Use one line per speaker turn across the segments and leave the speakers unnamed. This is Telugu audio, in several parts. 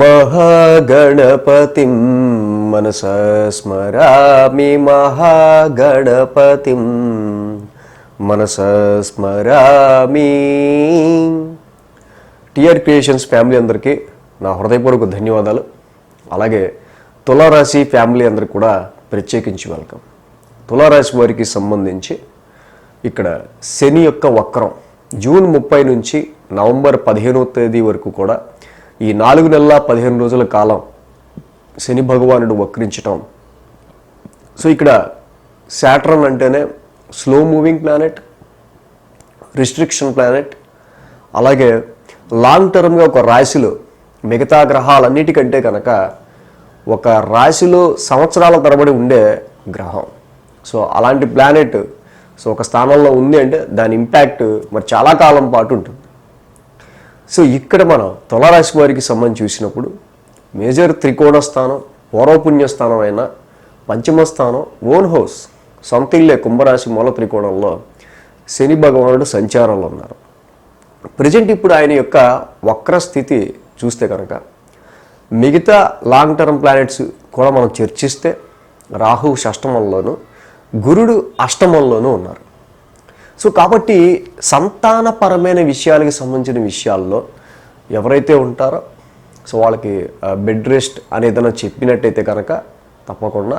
మహాగణపతిం మనస స్మరామి మహాగణపతిం మనస స్మరామి. టిఆర్ క్రియేషన్స్ ఫ్యామిలీ అందరికీ నా హృదయపూర్వక ధన్యవాదాలు. అలాగే తులారాశి ఫ్యామిలీ అందరికి కూడా ప్రత్యేకించి వెల్కమ్. తులారాశి వారికి సంబంధించి ఇక్కడ శని యొక్క వక్రం జూన్ ముప్పై నుంచి నవంబర్ పదిహేనవ తేదీ వరకు కూడా ఈ నాలుగు నెలల పదిహేను రోజుల కాలం శని భగవానుడు వక్రించటం. సో ఇక్కడ శాటర్న్ అంటేనే slow moving planet restriction planet అలాగే లాంగ్ టర్మ్గా ఒక రాశిలో మిగతా గ్రహాలన్నిటికంటే కనుక ఒక రాశిలో సంవత్సరాల తరబడి ఉండే గ్రహం. సో అలాంటి ప్లానెట్ సో ఒక స్థానంలో ఉంది అంటే దాని ఇంపాక్ట్ మరి చాలా కాలం పాటు ఉంటుంది. సో ఇక్కడ మనం తులారాశి వారికి సంబంధించి చూసినప్పుడు మేజర్ త్రికోణ స్థానం పూర్వపుణ్య స్థానం అయిన పంచమ స్థానం ఓన్ హౌస్ సొంత ఇల్లే కుంభరాశి మూల త్రికోణంలో శని భగవానుడు సంచారంలో ఉన్నారు. ప్రజెంట్ ఇప్పుడు ఆయన యొక్క వక్ర స్థితి చూస్తే కనుక మిగతా లాంగ్ టర్మ్ ప్లానెట్స్ కూడా మనం చర్చిస్తే రాహు షష్టమంలోను గురుడు అష్టమంలోనూ ఉన్నారు. సో కాబట్టి సంతానపరమైన విషయాలకు సంబంధించిన విషయాల్లో ఎవరైతే ఉంటారో సో వాళ్ళకి బెడ్ రెస్ట్ అనేదైనా చెప్పినట్టయితే కనుక తప్పకుండా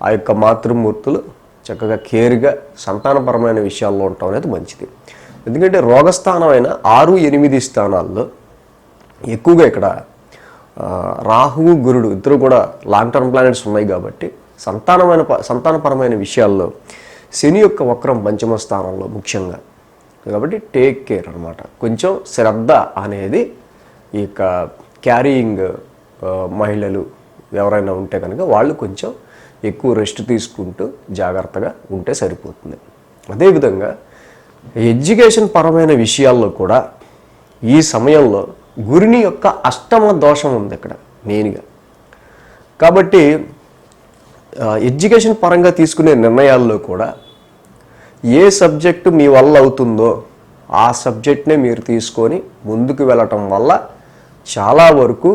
ఆ యొక్క మాతృమూర్తులు చక్కగా కేర్గా సంతానపరమైన విషయాల్లో ఉండటం అనేది మంచిది. ఎందుకంటే రోగస్థానమైన ఆరు ఎనిమిది స్థానాల్లో ఎక్కువగా ఇక్కడ రాహువు గురుడు ఇద్దరు కూడా లాంగ్ టర్మ్ ప్లానెట్స్ ఉన్నాయి కాబట్టి సంతానమైన ప- సంతానపరమైన విషయాల్లో శని యొక్క వక్రం పంచమ స్థానంలో ముఖ్యంగా. కాబట్టి టేక్ కేర్ అనమాట కొంచెం శ్రద్ధ అనేది ఈ యొక్క క్యారీయింగ్ మహిళలు ఎవరైనా ఉంటే కనుక వాళ్ళు కొంచెం ఎక్కువ రెస్ట్ తీసుకుంటూ జాగ్రత్తగా ఉంటే సరిపోతుంది. అదేవిధంగా ఎడ్యుకేషన్ పరమైన విషయాల్లో కూడా ఈ సమయంలో గురిని యొక్క అష్టమ దోషం ఉంది ఇక్కడ మెయిన్గా కాబట్టి ఎడ్యుకేషన్ పరంగా తీసుకునే నిర్ణయాల్లో కూడా ఏ సబ్జెక్టు మీ వల్ల అవుతుందో ఆ సబ్జెక్ట్నే మీరు తీసుకొని ముందుకు వెళ్ళటం వల్ల చాలా వరకు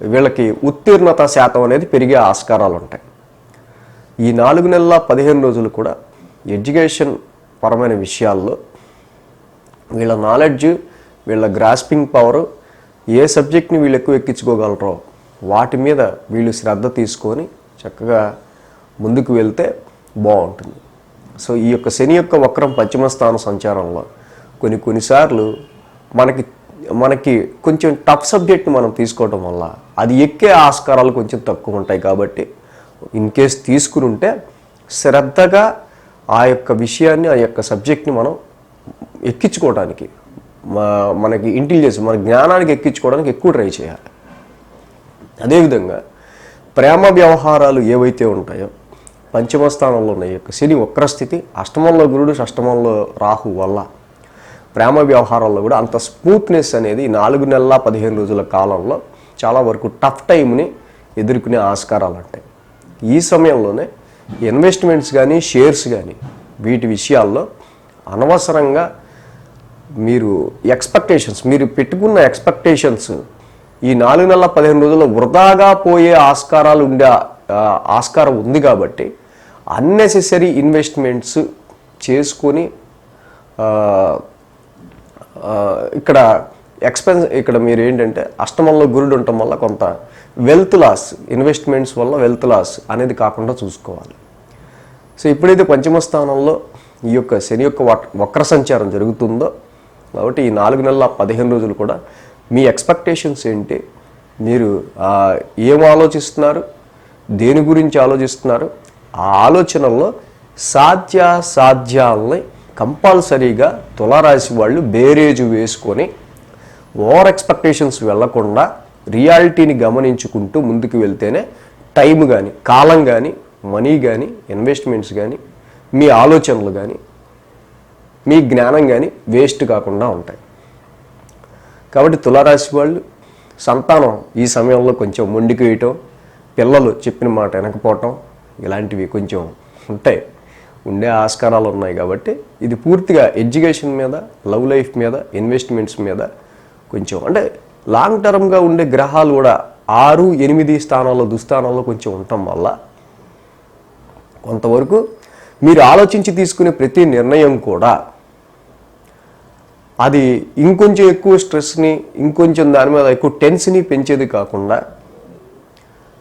వీళ్ళకి ఉత్తీర్ణత శాతం అనేది పెరిగే ఆస్కారాలు ఉంటాయి. ఈ నాలుగు నెలల పదిహేను రోజులు కూడా ఎడ్యుకేషన్ పరమైన విషయాల్లో వీళ్ళ నాలెడ్జ్ వీళ్ళ గ్రాస్పింగ్ పవర్ ఏ సబ్జెక్ట్ని వీళ్ళు ఎక్కువ ఎక్కించుకోగలరో వాటి మీద వీళ్ళు శ్రద్ధ తీసుకొని చక్కగా ముందుకు వెళ్తే బాగుంటుంది. సో ఈ యొక్క శని యొక్క వక్రం పశ్చిమ స్థాన సంచారంలో కొన్ని కొన్నిసార్లు మనకి మనకి కొంచెం టఫ్ సబ్జెక్ట్ని మనం తీసుకోవడం వల్ల అది ఎక్కే ఆస్కారాలు కొంచెం తక్కువ ఉంటాయి కాబట్టి ఇన్ కేస్ తీసుకుని ఉంటే శ్రద్ధగా ఆ యొక్క విషయాన్ని ఆ యొక్క సబ్జెక్ట్ని మనం ఎక్కించుకోవడానికి మా- మనకి ఇంటెలిజెన్స్ మన జ్ఞానానికి ఎక్కించుకోవడానికి ఎక్కువ ట్రై చేయాలి. అదేవిధంగా ప్రేమ వ్యవహారాలు ఏవైతే ఉంటాయో పంచమ స్థానంలో ఉన్న యొక్క శని వక్రస్థితి అష్టమంలో గురుడు షష్టమంలో రాహు వల్ల ప్రేమ వ్యవహారాల్లో కూడా అంత స్మూత్నెస్ అనేది నాలుగు నెలల పదిహేను రోజుల కాలంలో చాలా వరకు టఫ్ టైంని ఎదుర్కొనే ఆస్కారాలు ఉంటాయి ఈ సమయంలోనే ఇన్వెస్ట్మెంట్స్ కానీ షేర్స్ కానీ వీటి విషయాల్లో అనవసరంగా మీరు ఎక్స్పెక్టేషన్స్ మీరు పెట్టుకున్న ఎక్స్పెక్టేషన్స్ ఈ నాలుగు నెలల పదిహేను రోజుల్లో వృధాగా పోయే ఆస్కారాలు ఉండే ఆస్కారం ఉంది కాబట్టి అన్నెసెసరీ ఇన్వెస్ట్మెంట్స్ చేసుకొని ఇక్కడ ఎక్స్పెన్స్ ఇక్కడ మీరు ఏంటంటే అష్టమంలో గురుడు ఉండటం వల్ల కొంత వెల్త్ లాస్ ఇన్వెస్ట్మెంట్స్ వల్ల వెల్త్ లాస్ అనేది కాకుండా చూసుకోవాలి. సో ఇప్పుడైతే పంచమ స్థానంలో ఈ యొక్క శని యొక్క వక్ర సంచారం జరుగుతుందో కాబట్టి ఈ నాలుగు నెలల పదిహేను రోజులు కూడా మీ ఎక్స్పెక్టేషన్స్ ఏంటి? మీరు ఏం ఆలోచిస్తున్నారు? దేని గురించి ఆలోచిస్తున్నారు? ఆ ఆలోచనల్లో సాధ్య సాధ్యాలని కంపల్సరీగా తులారాశి వాళ్ళు బేరేజు వేసుకొని ఓవర్ ఎక్స్పెక్టేషన్స్ వెళ్ళకుండా రియాలిటీని గమనించుకుంటూ ముందుకు వెళ్తేనే టైం కానీ కాలం కానీ మనీ కానీ ఇన్వెస్ట్మెంట్స్ కానీ మీ ఆలోచనలు కానీ మీ జ్ఞానం కానీ వేస్ట్ కాకుండా ఉంటాయి. కాబట్టి తులారాశి వాళ్ళు సంతానం ఈ సమయంలో కొంచెం మొండికి వేయటం పిల్లలు చెప్పిన మాట వెనకపోవటం ఇలాంటివి కొంచెం ఉంటాయి. ఉండే ఆస్కారాలు ఉన్నాయి కాబట్టి ఇది పూర్తిగా ఎడ్యుకేషన్ మీద లవ్ లైఫ్ మీద ఇన్వెస్ట్మెంట్స్ మీద కొంచెం అంటే లాంగ్ టర్మ్గా ఉండే గ్రహాలు కూడా ఆరు ఎనిమిది స్థానాల్లో దుస్థానాల్లో కొంచెం ఉండటం వల్ల కొంతవరకు మీరు ఆలోచించి తీసుకునే ప్రతి నిర్ణయం కూడా అది ఇంకొంచెం ఎక్కువ స్ట్రెస్ని ఇంకొంచెం దాని మీద ఎక్కువ టెన్స్ని పెంచేది కాకుండా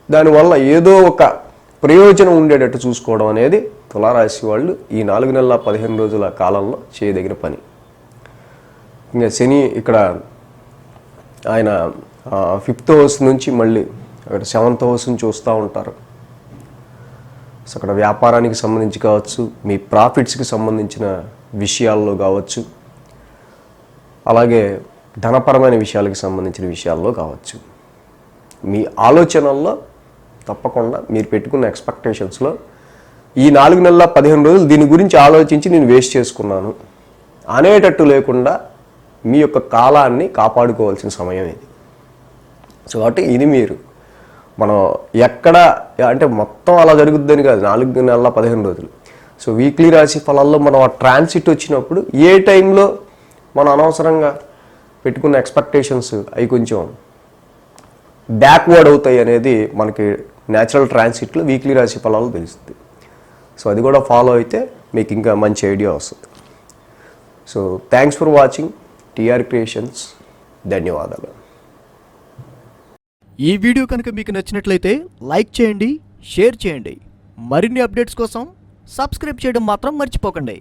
దానివల్ల ఏదో ఒక ప్రయోజనం ఉండేటట్టు చూసుకోవడం అనేది తులారాశి వాళ్ళు ఈ నాలుగు నెలల పదిహేను రోజుల కాలంలో చేయదగిన పని. ఇంకా శని ఇక్కడ ఆయన ఫిఫ్త్ హౌస్ నుంచి మళ్ళీ అక్కడ సెవెంత్ హౌస్ని చూస్తూ ఉంటారు. అక్కడ వ్యాపారానికి సంబంధించి కావచ్చు మీ ప్రాఫిట్స్కి సంబంధించిన విషయాల్లో కావచ్చు అలాగే ధనపరమైన విషయాలకు సంబంధించిన విషయాల్లో కావచ్చు. మీ ఆలోచనల్లో తప్పకుండా మీరు పెట్టుకున్న ఎక్స్పెక్టేషన్స్లో ఈ నాలుగు నెలల పదిహేను రోజులు దీని గురించి ఆలోచించి నేను వేస్ట్ చేసుకున్నాను అనేటట్టు లేకుండా మీ యొక్క కాలాన్ని కాపాడుకోవాల్సిన సమయం ఇది. సో కాబట్టి ఇది మీరు మనం ఎక్కడ అంటే మొత్తం అలా జరుగుద్దని కాదు నాలుగు నెలల పదిహేను రోజులు. సో వీక్లీ రాశి ఫలాల్లో మనం ఆ ట్రాన్సిట్ వచ్చినప్పుడు ఏ టైంలో మనం అనవసరంగా పెట్టుకున్న ఎక్స్పెక్టేషన్స్ అవి కొంచెం బ్యాక్వర్డ్ అవుతాయి అనేది మనకి న్యాచురల్ ట్రాన్సిట్లో వీక్లీ రాశి ఫలాలు తెలుస్తుంది. సో అది కూడా ఫాలో అయితే మీకు ఇంకా మంచి ఐడియా వస్తుంది. So thanks for watching TR creations ధన్యవాదాలు.
ఈ వీడియో కనుక మీకు నచ్చినట్లయితే లైక్ చేయండి షేర్ చేయండి. మరిన్ని అప్డేట్స్ కోసం సబ్స్క్రైబ్ చేయడం మాత్రం మర్చిపోకండి.